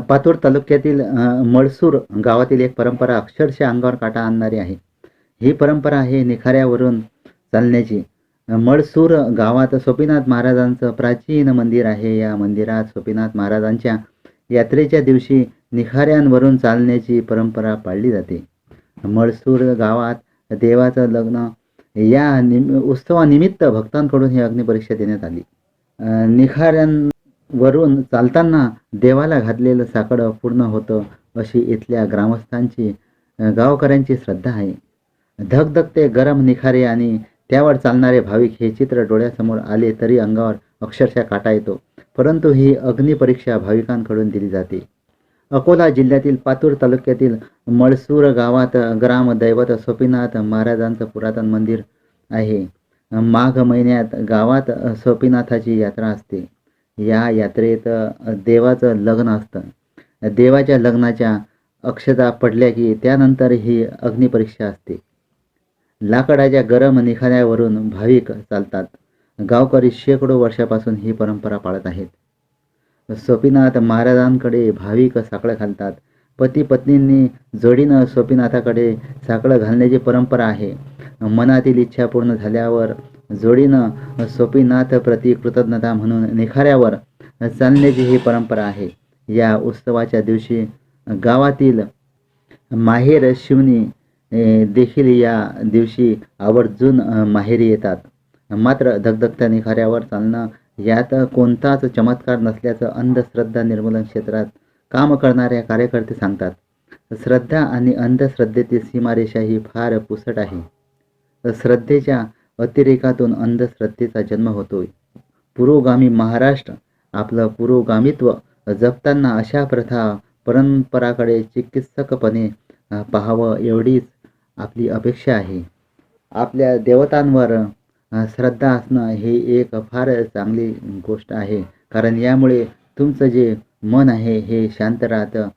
पातूर तालुक्यातील मळसूर गावातील एक परंपरा अक्षरशः अंगावर काटा आणणारी आहे. ही परंपरा आहे निखाऱ्यावरून चालण्याची. मळसूर गावात सोपीनाथ महाराजांचं प्राचीन मंदिर आहे. या मंदिरात सोपीनाथ महाराजांच्या यात्रेच्या दिवशी निखाऱ्यांवरून चालण्याची परंपरा पाळली जाते. मळसूर गावात देवाचं लग्न या निम उत्सवानिमित्त भक्तांकडून ही अग्निपरीक्षा देण्यात आली. निखाऱ्यां वरून चालताना देवाला घातलेलं साकडं पूर्ण होतं अशी इथल्या ग्रामस्थांची गावकऱ्यांची श्रद्धा आहे. धगधगते गरम निखारे आणि त्यावर चालणारे भाविक हे चित्र डोळ्यासमोर आले तरी अंगावर अक्षरशः काटा येतो. परंतु ही अग्निपरीक्षा भाविकांकडून दिली जाते. अकोला जिल्ह्यातील पातूर तालुक्यातील मळसूर गावात ग्रामदैवत सोपीनाथ महाराजांचं पुरातन मंदिर आहे. माघ महिन्यात गावात सोपीनाथाची यात्रा असते. या यात्रेत देवाचं लग्न असतं. देवाच्या लग्नाच्या अक्षता पडल्या की त्यानंतर ही अग्निपरीक्षा असते. लाकडाच्या गरम निखाऱ्यावरून भाविक चालतात. गावकरी शेकडो वर्षापासून ही परंपरा पाळत आहेत. सोपीनाथ महाराजांकडे भाविक साकडं घालतात. पती पत्नींनी जोडीनं सोपीनाथाकडे साकडं घालण्याची परंपरा आहे. मनातील इच्छा पूर्ण झाल्यावर जोडीनं सोपीनाथ प्रती कृतज्ञता म्हणून निखाऱ्यावर चालण्याची ही परंपरा आहे. या उत्सवाच्या दिवशी गावातील माहेर शिवनी देखील या दिवशी आवर्जून माहेरी येतात. मात्र धगधगत्या निखाऱ्यावर चालणं यात कोणताच चमत्कार नसल्याचं अंधश्रद्धा निर्मूलन क्षेत्रात काम करणाऱ्या कार्यकर्ते सांगतात. श्रद्धा आणि अंधश्रद्धेची सीमारेषा ही फार पुसट आहे. श्रद्धेच्या अतिरेकातून अंधश्रद्धेचा जन्म होतोय. पुरोगामी महाराष्ट्र आपलं पुरोगामित्व जपताना अशा प्रथा परंपराकडे चिकित्सकपणे पाहावं एवढीच आपली अपेक्षा आहे. आपल्या देवतांवर श्रद्धा असणं हे एक फार चांगली गोष्ट आहे. कारण यामुळे तुमचं जे मन आहे हे शांत राहतं.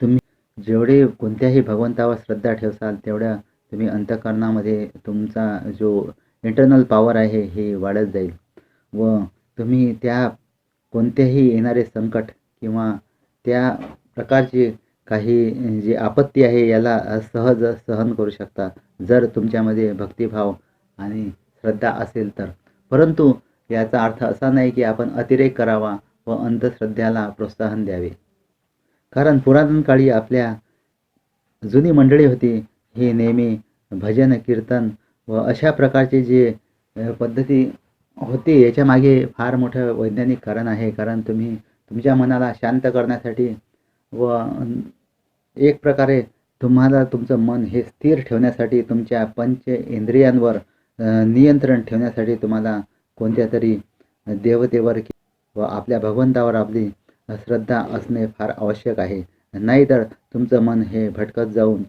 तुम्ही जेवढे कोणत्याही भगवंतावर श्रद्धा ठेवसाल तेवढ्या तुम्ही अंतकरणामध्ये तुमचा जो इंटरनल पॉवर आहे हे वाढत जाईल. व तुम्ही त्या कोणतेही येणारे संकट किंवा त्या प्रकारची काही जी आपत्ती आहे याला सहज सहन करू शकता जर तुमच्यामध्ये भक्तिभाव आणि श्रद्धा असेल तर. परंतु याचा अर्थ असा नाही की आपण अतिरेक करावा व अंधश्रद्धेला प्रोत्साहन द्यावे. कारण पुरातन काळी आपल्या जुनी मंडळी होती हे नेहमी भजन कीर्तन व अशा प्रकारचे जे पद्धती होती याच्यामागे फार मोठं वैज्ञानिक कारण आहे. कारण तुम्ही तुमच्या मनाला शांत करण्यासाठी व एक प्रकारे तुम्हाला तुमचं मन हे स्थिर ठेवण्यासाठी तुमच्या पंच इंद्रियांवर नियंत्रण ठेवण्यासाठी तुम्हाला कोणत्या तरी देवतेवर व आपल्या भगवंतावर आपली श्रद्धा असणे फार आवश्यक आहे. नाहीतर तुमचं मन हे भटकत जाऊन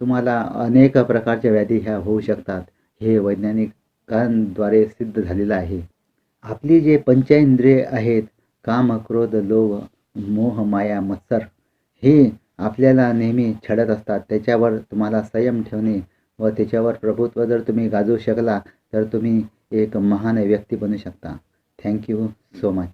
तुम्हाला अनेक प्रकारच्या व्याधी ह्या होऊ शकतात. हे वैज्ञानिकांद्वारे सिद्ध झालेलं आहे. आपली जे पंचेंद्रिय आहेत काम क्रोध लोभ मोह माया मत्सर हे आपल्याला नेहमी छडत असतात. त्याच्यावर तुम्हाला संयम ठेवणे व त्याच्यावर प्रभुत्व जर तुम्ही गाजवू शकला तर तुम्ही एक महान व्यक्ती बनू शकता. Thank you so much